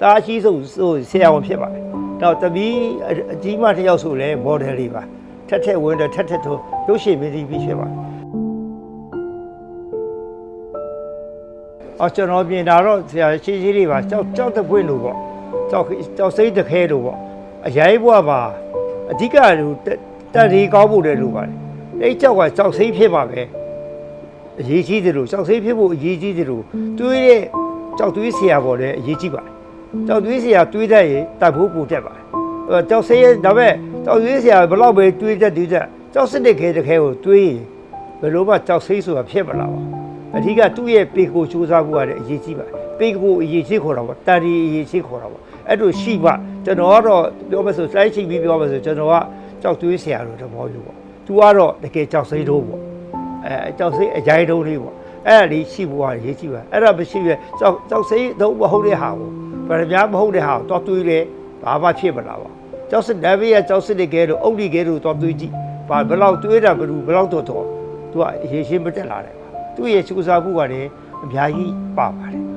တာအကြီးဆုံးဆိုဆရာဝန်ဖြစ်ပါတယ်နောက်သမီးအကြီးမတစ်ယောက်ဆိုလဲမော်ဒယ်လေးပါထက်ထက်ဝင်တယ်ထက်ထက်ထိုးရုပ်ရှင်မင်းသမီးဖြစ်ပါတယ်အော်ကျွန်တော်ပြင်တာတော့ဆရာရှိရှိလေးပါကြောက်ကြောက်တဲ့ပွင့်လို့ပေါ့ကြောက်ကြောက်စိတ်တခဲလို့ပေါ့အရိုင်းဘွားပါအဓိကလူတက်ရီကောင်းဖို့တယ်လို့ပါတယ်အဲ့ကြောက်ကကြောက်စိတ်ဖြစ်ပါပဲအရေးကြီးတယ်လို့ကြောက်စိတ်ဖြစ်ဖို့အရေးကြီးတယ်လို့တွေးတဲ့ကြောက်တွေးဆရာပေါ်လည်းအရေးကြီးပါတယ် ကြောက်တွေးဆရာတွေးတတ်ရင်တတ်ဖို့ပိုတက်ပါတယ်အဲ့ကြောက်စိတ်ဒါပေမဲ့ကြောက်တွေးဆရာဘယ်တော့ပဲတွေးတတ်တွေးတတ်ကြောက်စစ်တဲ့ခဲတခဲကိုတွေးရင်ဘယ်လိုမှကြောက်စိတ်ဆိုတာဖြစ်မလာပါဘူးအဓိကသူ့ရဲ့ပေကိုစူးစမ်းမှုရတယ်အရေးကြီးပါတယ်ပေကိုအရေးကြီးခေါ်တာပေါ့တာရီအရေးကြီးခေါ်တာပေါ့အဲ့လိုရှိပါကျွန်တော်ကတော့ပြောမဆိုစိုင်းချိပြီးပြောမဆိုကျွန်တော်ကကြောက်သွေးဆရာလို့သဘောမျိုးပေါ့သူကတော့တကယ်ကြောက်စိတ်တော့ပေါ့အဲကြောက်စိတ်အကြိုက်တုံးလေးပေါ့အဲ့ဒါလေးရှိဖို့ကအရေးကြီးပါအဲ့ဒါမရှိရဲ့ကြောက်ကြောက်စိတ်တော့မဟုတ်တဲ့ဟာကို ဗရမ ्या မဟုတ်တဲ့ဟာကိုတော့တွေးလေဘာမှဖြစ်မလာပါကြောက်စစ်နဗီယာကြောက်စစ်တွေကဲလို့အုတ်ဒီကဲလို့တော့တွေးကြည့်ဘာဘယ်လောက်တွေးတာဘယ်လိုဘယ်လောက်တော့တော့သူကအရေးရှင်းမတက်လာတယ်သူ့ရဲ့စူးစမ်းမှုကလည်းအများကြီးပါပါတယ်